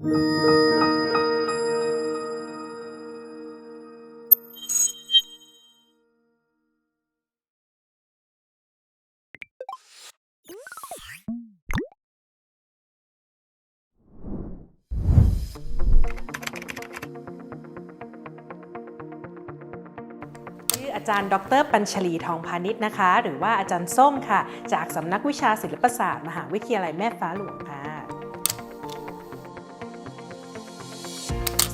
ชื่ออาจารย์ ดร ปัญชลีทองพาณิชย์นะคะ หรือว่าอาจารย์ส้มค่ะ จากสำนักวิชาศิลปศาสตร์ มหาวิทยาลัยแม่ฟ้าหลวงค่ะ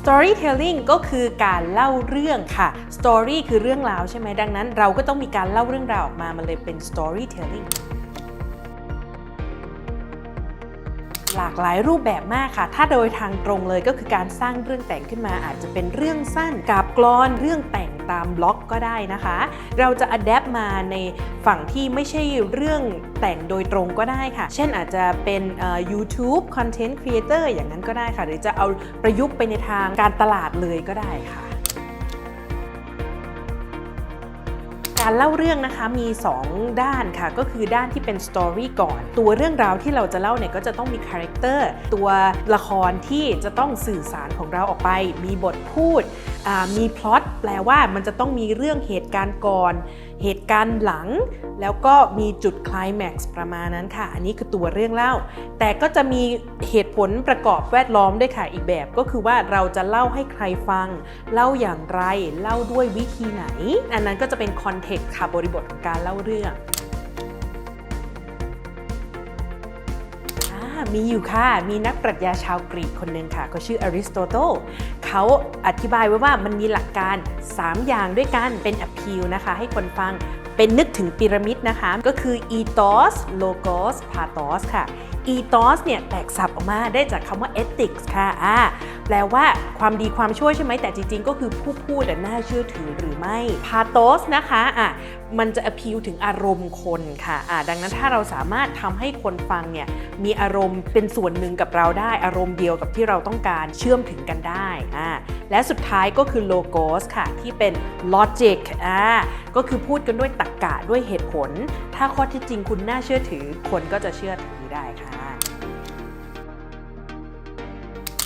storytelling ก็คือการเล่าเรื่องค่ะ story คือเรื่องราวใช่ไหมดังนั้น เราก็ต้องมีการเล่าเรื่องราวออกมา มันเลยเป็น storytelling หลากหลายรูปแบบมากค่ะ ถ้าโดยทางตรงเลยก็คือการสร้างเรื่องแต่งขึ้นมา อาจจะเป็นเรื่องสั้นกับกลอนเรื่องแต่งตามบล็อกก็ได้นะคะ เราจะอัดแอปมาใน ฝั่งที่ไม่ใช่เรื่องแต่งโดยตรงก็ได้ค่ะ เช่นอาจจะเป็นเอ่อ YouTube Content Creator อย่างนั้นก็ได้ค่ะ หรือจะเอาประยุกต์ไปในทางการตลาดเลยก็ได้ค่ะการเล่าเรื่องนะคะมี 2 ด้านค่ะ ก็คือด้านที่เป็นสตอรี่ก่อน ตัวเรื่องราวที่เราจะเล่าเนี่ยก็จะต้องมีคาแรคเตอร์ตัวละครที่จะต้องสื่อสารของเราออกไป มีบทพูด มีพล็อตแปลว่ามันจะต้องมีเรื่องเหตุการณ์ก่อน เหตุการณ์หลัง แล้วก็มีจุดคลายแม็กซ์ประมาณนั้นค่ะ อันนี้คือตัวเรื่องเล่า แต่ก็จะมีเหตุผลประกอบแวดล้อมด้วยค่ะอีกแบบก็คือว่าเราจะเล่าให้ใครฟัง เล่าอย่างไร เล่าด้วยวิธีไหน อันนั้นก็จะเป็นคอนเทกต์ค่ะบริบทของการเล่าเรื่อง มีอยู่ค่ะ มีนักปรัชญาชาวกรีกคนหนึ่งค่ะเขาชื่ออริสโตเติลเขาอธิบายไว้ว่ามันมีหลักการ 3 อย่างด้วยกันเป็นอพิวนะคะ ให้คนฟังเป็นนึกถึงพีระมิดนะคะ ก็คือ ethos logos pathos ค่ะ ethos เนี่ยแตกสับออกมาได้จากคำว่า ethics ค่ะอ่าแปลว่าความดีความช่วยใช่ไหมแต่จริง ๆ ก็คือผู้พูดน่าเชื่อถือหรือไม่ pathos นะคะอะมันจะ appeal ถึงอารมณ์คนค่ะอ่าดังนั้นถ้าเราสามารถทำให้คนฟังเนี่ยมีอารมณ์เป็นส่วนหนึ่งกับเราได้ อารมณ์เดียวกับที่เราต้องการเชื่อมถึงกันได้อ่าและสุดท้ายก็คือ logos ค่ะ ที่เป็น logic อ่าก็คือพูดกันด้วยตรรกะด้วยเหตุผล ถ้าข้อที่จริงคุณน่าเชื่อถือ คนก็จะเชื่อถือ ได้ค่ะ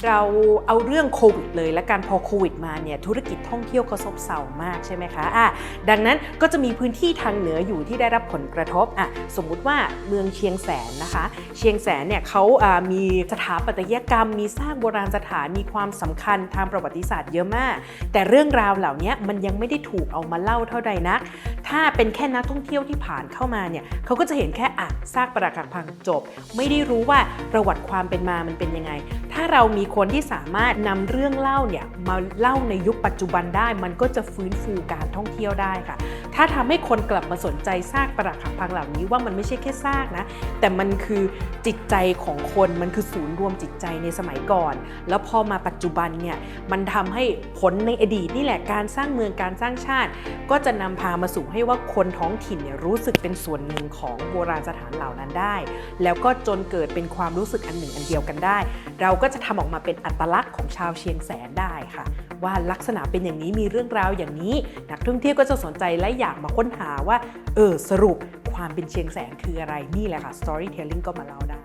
เราเอาเรื่องโควิดเลยและการพอโควิดมาเนี่ยธุรกิจท่องเที่ยวก็ซบเซามากใช่ไหมคะอะดังนั้นก็จะมีพื้นที่ทางเหนืออยู่ที่ได้รับผลกระทบอะสมมุติว่าเมืองเชียงแสนนะคะ เชียงแสนเนี่ยเขาอ่ามีสถาปัตยกรรม มีสร้างโบราณสถานมีความสำคัญทางประวัติศาสตร์เยอะมาก แต่เรื่องราวเหล่านี้มันยังไม่ได้ถูกเอามาเล่าเท่าใดนัก ถ้าเป็นแค่นักท่องเที่ยวที่ผ่านเข้ามาเนี่ยเขาก็จะเห็นแค่อะซากปรักหักพังจบ ไม่ได้รู้ว่าประวัติความเป็นมามันเป็นยังไง ถ้าเรามีคนที่สามารถนำเรื่องเล่าเนี่ยมาเล่าในยุคปัจจุบันได้ มันก็จะฟื้นฟูการท่องเที่ยวได้ค่ะ ถ้าทำให้คนกลับมาสนใจซากปรักหักพังเหล่านี้ว่ามันไม่ใช่แค่ซากนะ แต่มันคือจิตใจของคนมันคือศูนย์รวมจิตใจในสมัยก่อน แล้วพอมาปัจจุบันเนี่ยมันทำให้ผลในอดีตนี่แหละการสร้างเมืองการสร้างชาติ ก็จะนำพามาสู่ให้ว่าคนท้องถิ่นเนี่ยรู้สึกเป็นส่วนหนึ่งของโบราณสถานเหล่านั้นได้ แล้วก็จนเกิดเป็นความรู้สึกอันหนึ่งอันเดียวกันได้ เราก็จะทำออกมาเป็นอัตลักษณ์ของชาวเชียงแสนได้ค่ะ ว่าลักษณะเป็นอย่างนี้มีเรื่องราวอย่างนี้ นักท่องเที่ยวก็จะสนใจและอยากมาค้นหาว่า เออสรุปความเป็นเชียงแสนคืออะไรนี่แหละค่ะ storytelling ก็มาเล่าได้